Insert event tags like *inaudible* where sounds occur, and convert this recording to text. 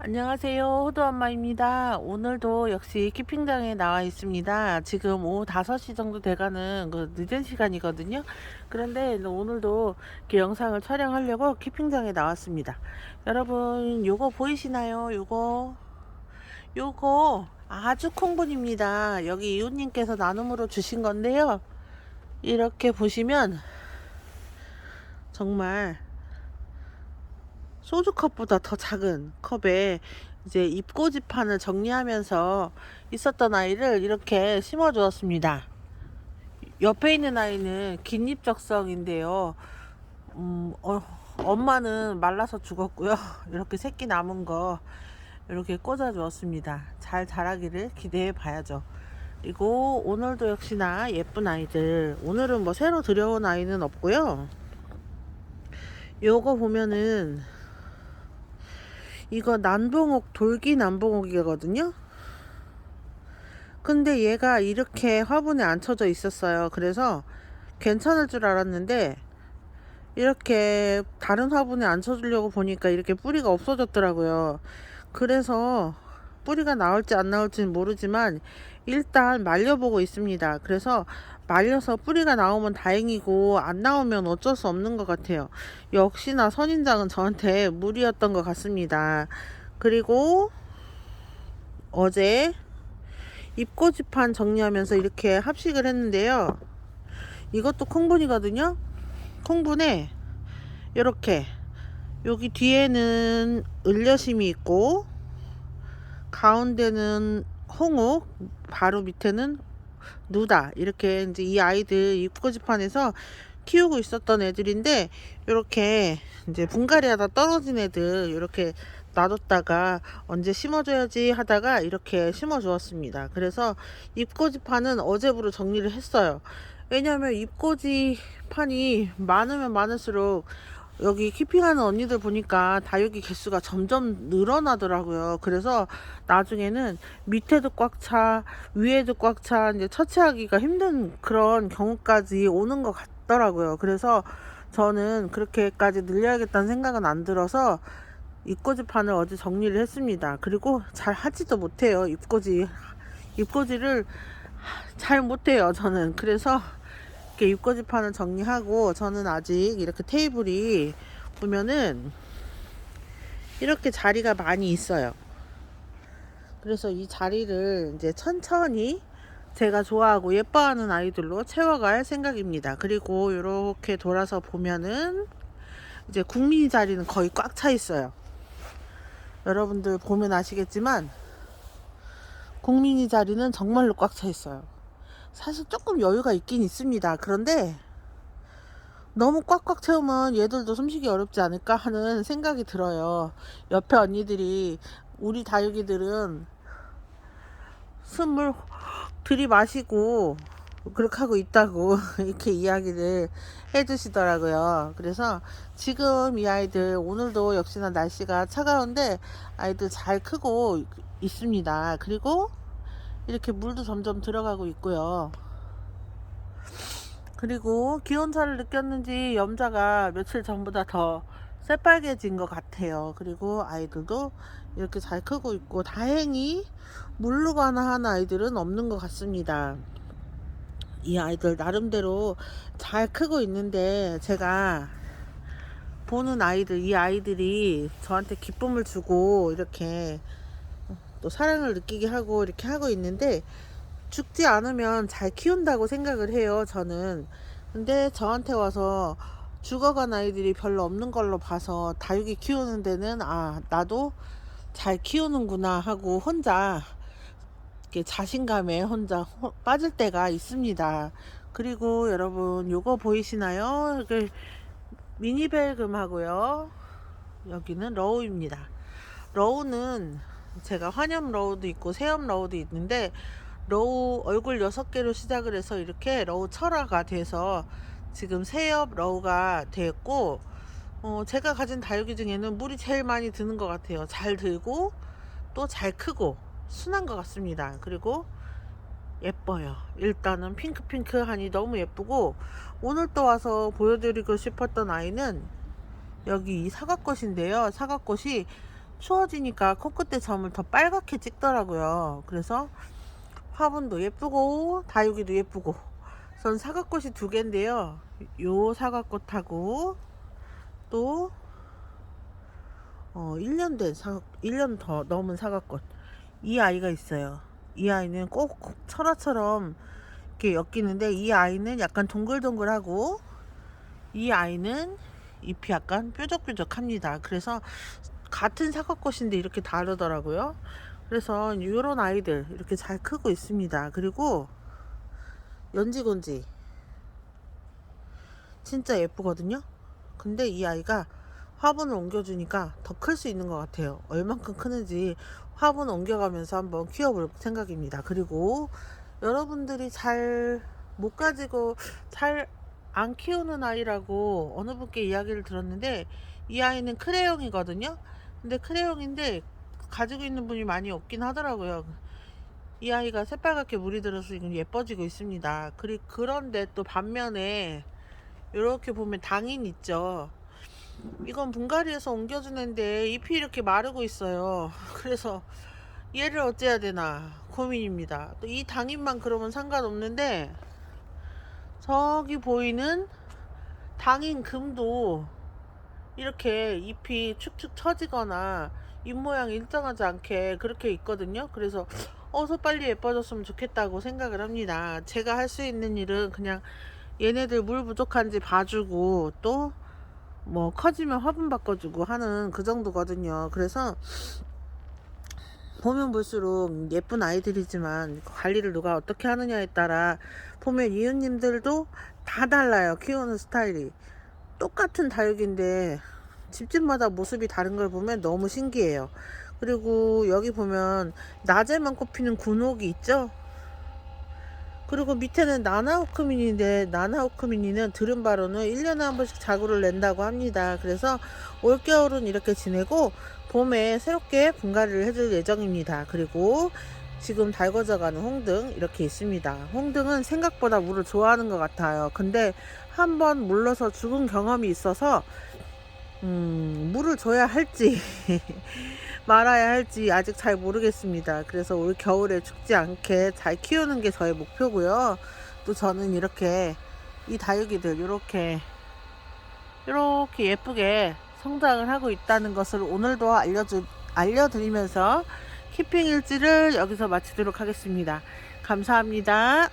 안녕하세요. 호두엄마입니다. 오늘도 역시 키핑장에 나와 있습니다. 지금 오후 5시 정도 돼가는 그 늦은 시간이거든요. 그런데 오늘도 이렇게 영상을 촬영하려고 키핑장에 나왔습니다. 여러분, 요거 보이시나요? 요거, 요거 아주 콩분입니다. 여기 이웃님께서 나눔으로 주신 건데요. 이렇게 보시면 정말 소주컵보다 더 작은 컵에 이제 잎꽂이판을 정리하면서 있었던 아이를 이렇게 심어 주었습니다. 옆에 있는 아이는 긴잎적성인데요. 음, 어, 엄마는 말라서 죽었고요. *laughs* 이렇게 새끼 남은 거 이렇게 꽂아 주었습니다. 잘 자라기를 기대해 봐야죠. 그리고 오늘도 역시나 예쁜 아이들. 오늘은 뭐 새로 들여온 아이는 없고요. 요거 보면은 이거 난봉옥 돌기 난봉옥이거든요. 근데 얘가 이렇게 화분에 앉혀져 있었어요. 그래서 괜찮을 줄 알았는데 이렇게 다른 화분에 앉혀주려고 보니까 이렇게 뿌리가 없어졌더라고요. 그래서 뿌리가 나올지 안 나올지는 모르지만 일단 말려보고 있습니다. 그래서 말려서 뿌리가 나오면 다행이고 안 나오면 어쩔 수 없는 것 같아요. 역시나 선인장은 저한테 무리였던 것 같습니다. 그리고 어제 입고지판 정리하면서 이렇게 합식을 했는데요. 이것도 콩분이거든요. 콩분에 이렇게 여기 뒤에는 을려심이 있고 가운데는 홍옥 바로 밑에는 누다 이렇게 이제 이 아이들 입고지판에서 키우고 있었던 애들인데 이렇게 이제 분갈이 하다 떨어진 애들 이렇게 놔뒀다가 언제 심어줘야지 하다가 이렇게 심어주었습니다. 그래서 입고지판은 어제부로 정리를 했어요. 왜냐하면 입고지판이 많으면 많을수록 여기 키핑하는 언니들 보니까 다육이 개수가 점점 늘어나더라고요. 그래서 나중에는 밑에도 꽉 차, 위에도 꽉 차, 이제 처치하기가 힘든 그런 경우까지 오는 것 같더라고요. 그래서 저는 그렇게까지 늘려야겠다는 생각은 안 들어서 입꼬지판을 어제 정리를 했습니다. 그리고 잘 하지도 못해요. 입꼬지, 입꼬지를 잘 못해요. 저는. 그래서 이렇게 입꼬지판을 정리하고 저는 아직 이렇게 테이블이 보면은 이렇게 자리가 많이 있어요. 그래서 이 자리를 이제 천천히 제가 좋아하고 예뻐하는 아이들로 채워갈 생각입니다. 그리고 이렇게 돌아서 보면은 이제 국민이 자리는 거의 꽉 차 있어요. 여러분들 보면 아시겠지만 국민이 자리는 정말로 꽉 차 있어요. 사실 조금 여유가 있긴 있습니다. 그런데 너무 꽉꽉 채우면 얘들도 숨쉬기 어렵지 않을까 하는 생각이 들어요. 옆에 언니들이 우리 다육이들은 숨을 들이마시고 그렇게 하고 있다고 *laughs* 이렇게 이야기를 해주시더라고요. 그래서 지금 이 아이들 오늘도 역시나 날씨가 차가운데 아이들 잘 크고 있습니다. 그리고 이렇게 물도 점점 들어가고 있고요. 그리고 기온차를 느꼈는지 염자가 며칠 전보다 더 새빨개진 것 같아요. 그리고 아이들도 이렇게 잘 크고 있고 다행히 물르거나 하는 아이들은 없는 것 같습니다. 이 아이들 나름대로 잘 크고 있는데 제가 보는 아이들 이 아이들이 저한테 기쁨을 주고 이렇게 또 사랑을 느끼게 하고 이렇게 하고 있는데 죽지 않으면 잘 키운다고 생각을 해요 저는 근데 저한테 와서 죽어간 아이들이 별로 없는 걸로 봐서 다육이 키우는 데는 아 나도 잘 키우는구나 하고 혼자 이렇게 자신감에 혼자 호- 빠질 때가 있습니다. 그리고 여러분 요거 보이시나요? 이게 미니벨금하고요. 여기는 러우입니다. 러우는 제가 환염 러우도 있고 새염 러우도 있는데 러우 얼굴 6개로 시작을 해서 이렇게 러우 철화가 돼서 지금 새엽 러우가 됐고 어, 제가 가진 다육이 중에는 물이 제일 많이 드는 것 같아요. 잘 들고 또 잘 크고 순한 것 같습니다. 그리고 예뻐요. 일단은 핑크핑크하니 너무 예쁘고 오늘 또 와서 보여드리고 싶었던 아이는 여기 이 사과꽃인데요. 사과꽃이 추워지니까 코끝에 점을 더 빨갛게 찍더라고요. 그래서 화분도 예쁘고 다육이도 예쁘고 전 사과꽃이 두 개인데요. 요 사과꽃하고 또 어, 1년 된 사과, 1년 더 넘은 사과꽃. 이 아이가 있어요. 이 아이는 꼭 철화처럼 이렇게 엮이는데 이 아이는 약간 동글동글하고 이 아이는 잎이 약간 뾰족뾰족합니다. 그래서 같은 사과꽃인데 이렇게 다르더라고요. 그래서 이런 아이들 이렇게 잘 크고 있습니다. 그리고 연지곤지 진짜 예쁘거든요. 근데 이 아이가 화분을 옮겨주니까 더 클 수 있는 것 같아요. 얼만큼 크는지 화분 옮겨가면서 한번 키워볼 생각입니다. 그리고 여러분들이 잘 못 가지고 잘 안 키우는 아이라고 어느 분께 이야기를 들었는데 이 아이는 크레용이거든요. 근데 크레용인데 가지고 있는 분이 많이 없긴 하더라고요. 이 아이가 새빨갛게 물이 들어서 지금 예뻐지고 있습니다. 그리 그런데 또 반면에 이렇게 보면 당인 있죠. 이건 분갈이에서 옮겨주는데 잎이 이렇게 마르고 있어요. *laughs* 그래서 얘를 어째야 되나 고민입니다. 또 이 당인만 그러면 상관없는데 저기 보이는 당인 금도 이렇게 잎이 축축 처지거나 잎 모양이 일정하지 않게 그렇게 있거든요. 그래서 어서 빨리 예뻐졌으면 좋겠다고 생각을 합니다. 제가 할 수 있는 일은 그냥 얘네들 물 부족한지 봐주고 또 뭐 커지면 화분 바꿔주고 하는 그 정도거든요. 그래서 보면 볼수록 예쁜 아이들이지만 관리를 누가 어떻게 하느냐에 따라 보면 이웃님들도 다 달라요. 키우는 스타일이. 똑같은 다육인데 집집마다 모습이 다른 걸 보면 너무 신기해요. 그리고 여기 보면 낮에만 꽃피는 군옥이 있죠? 그리고 밑에는 나나우크민인데 나나우크민이는 들은 바로는 1년에 한 번씩 자구를 낸다고 합니다. 그래서 올겨울은 이렇게 지내고 봄에 새롭게 분갈이를 해줄 예정입니다. 그리고 지금 달궈져가는 홍등 이렇게 있습니다. 홍등은 생각보다 물을 좋아하는 것 같아요. 근데 한번 물러서 죽은 경험이 있어서 음, 물을 줘야 할지 *laughs* 말아야 할지 아직 잘 모르겠습니다. 그래서 올 겨울에 죽지 않게 잘 키우는 게 저의 목표고요. 또 저는 이렇게 이 다육이들 이렇게 이렇게 예쁘게 성장을 하고 있다는 것을 오늘도 알려주, 알려드리면서 키핑 일지를 여기서 마치도록 하겠습니다. 감사합니다.